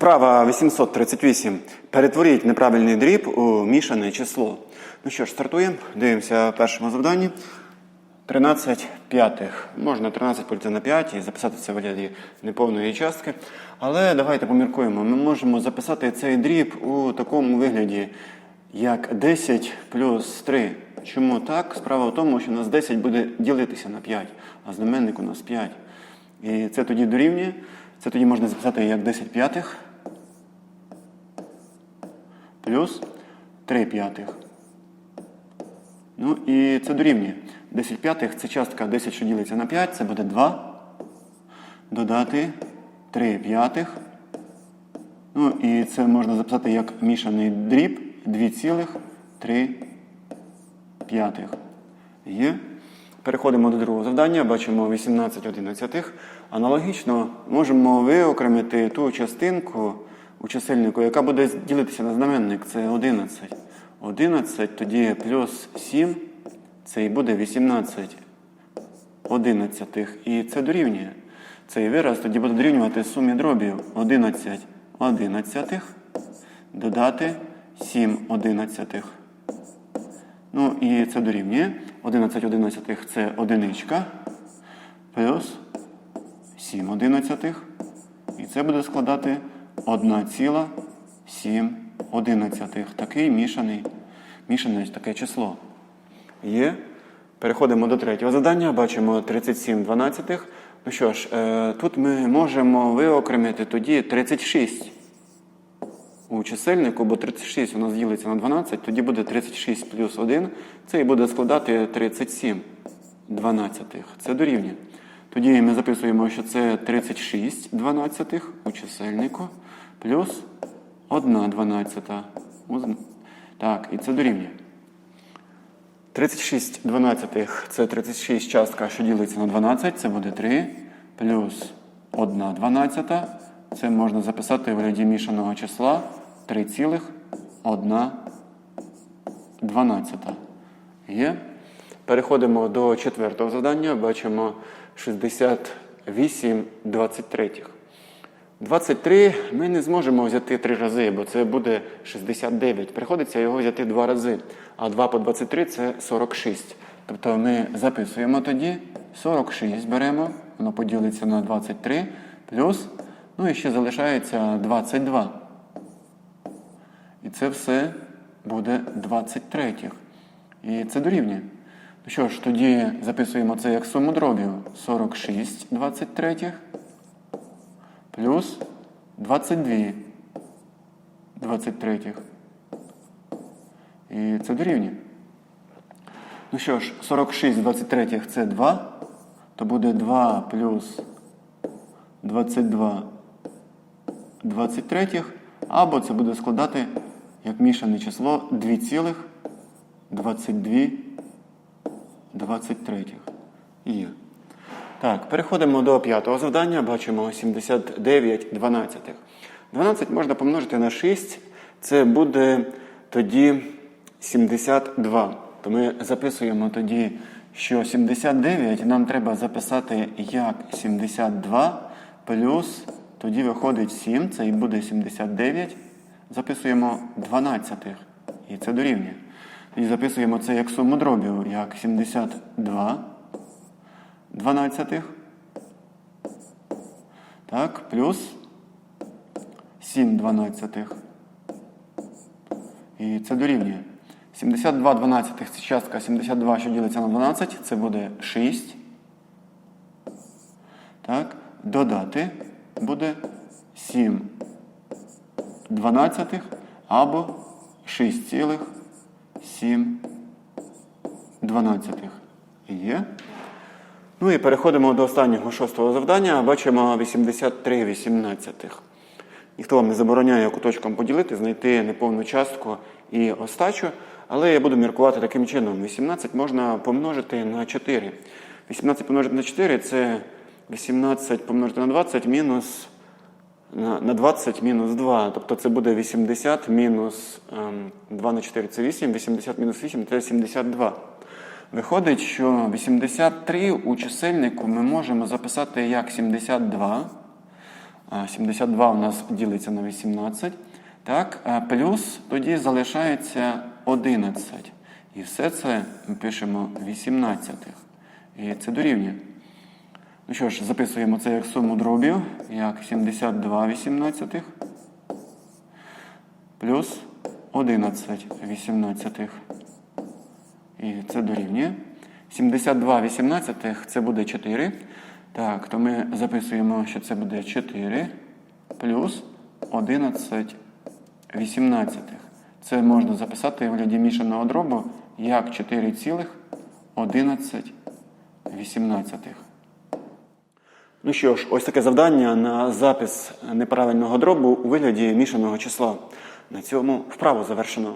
Вправа 838. Перетворіть неправильний дріб у мішане число. Ну що ж, стартуємо. Дивимося першому завданні. 13 п'ятих. Можна 13 поділити на 5 і записати це в вигляді неповної частки. Але давайте поміркуємо. Ми можемо записати цей дріб у такому вигляді, як 10 плюс 3. Чому так? Справа в тому, що у нас 10 буде ділитися на 5, а знаменник у нас 5. І це тоді дорівнює. Це тоді можна записати як 10 п'ятих плюс 3 п'ятих. Ну і це дорівнює. 10 п'ятих це частка 10, що ділиться на 5, це буде 2. Додати 3 п'ятих. Ну і це можна записати як мішаний дріб 2,3 п'ятих. Є. Переходимо до другого завдання, бачимо 18 одинадцятих. Аналогічно можемо виокремити ту частинку у чисельнику, яка буде ділитися на знаменник, це 11. 11 тоді плюс 7, це і буде 18 одинадцятих. І це дорівнює. Цей вираз тоді буде дорівнювати сумі дробів 11 одинадцятих, додати 7 одинадцятих. Ну і це дорівнює. 11 одинадцятих це одиничка плюс 7 одинадцятих. І це буде складати 1,7 одинадцятих. Такий мішаний, мішане таке число. Є. Переходимо до третього завдання. Бачимо 37 дванадцятих. Ну що ж, е, тут ми можемо виокремити тоді 36 у чисельнику, бо 36 у нас ділиться на 12, тоді буде 36 плюс 1, це і буде складати 37 дванадцятих. Це дорівнює. Тоді ми записуємо, що це 36 дванадцятих у чисельнику плюс 1 дванадцята. Так, і це дорівнює. 36 дванадцятих це 36 частка, що ділиться на 12, це буде 3, плюс 1 дванадцята. Це можна записати в вигляді мішаного числа 3,1 дванадцята. Є. Переходимо до четвертого завдання. Бачимо 68 23. 23 ми не зможемо взяти три рази, бо це буде 69. Приходиться його взяти два рази. А 2 по 23 це 46. Тобто ми записуємо тоді 46 беремо, воно поділиться на 23, плюс, ну і ще залишається 22. І це все буде 23. І це дорівнює. Що ж, тоді записуємо це як суму дробів 46 23 плюс 22 23. І це дорівнює. Ну що ж, 46 23 це 2, то буде 2 плюс 22 23, або це буде складати як мішане число 2,22 23. Є. Так, переходимо до п'ятого завдання. Бачимо 79 дванадцятих. 12 можна помножити на 6. Це буде тоді 72. То ми записуємо тоді, що 79 нам треба записати як 72 плюс, тоді виходить 7, це і буде 79. Записуємо 12. І це дорівнює. І записуємо це як суму дробів, як 72 дванадцятих. Так, плюс 7 дванадцятих. І це дорівнює. 72 дванадцятих це частка 72, що ділиться на 12, це буде 6. Так, додати буде 7 дванадцятих або 6,7 дванадцятих. Є. Ну і переходимо до останнього шостого завдання. Бачимо 83 вісімнадцятих. Ніхто вам не забороняє куточком поділити, знайти неповну частку і остачу. Але я буду міркувати таким чином. 18 можна помножити на 4. 18 помножити на 4 це 18 помножити на 20 мінус на на 20 мінус 2. Тобто це буде 80 мінус ем, 2 на 4 це 8, 80 мінус 8 це 72. Виходить, що 83 у чисельнику ми можемо записати як 72, 72 у нас ділиться на 18. Так, плюс тоді залишається 11. І все це ми пишемо 18. І це дорівнює. Ну що ж, записуємо це як суму дробів, як 72 18 плюс 11 18. І це дорівнює. 72 18 це буде 4. Так, то ми записуємо, що це буде 4 плюс 11 18. Це можна записати в вигляді мішаного дробу як 4,11 18. Ну що ж, ось таке завдання на запис неправильного дробу у вигляді мішаного числа. На цьому вправу завершено.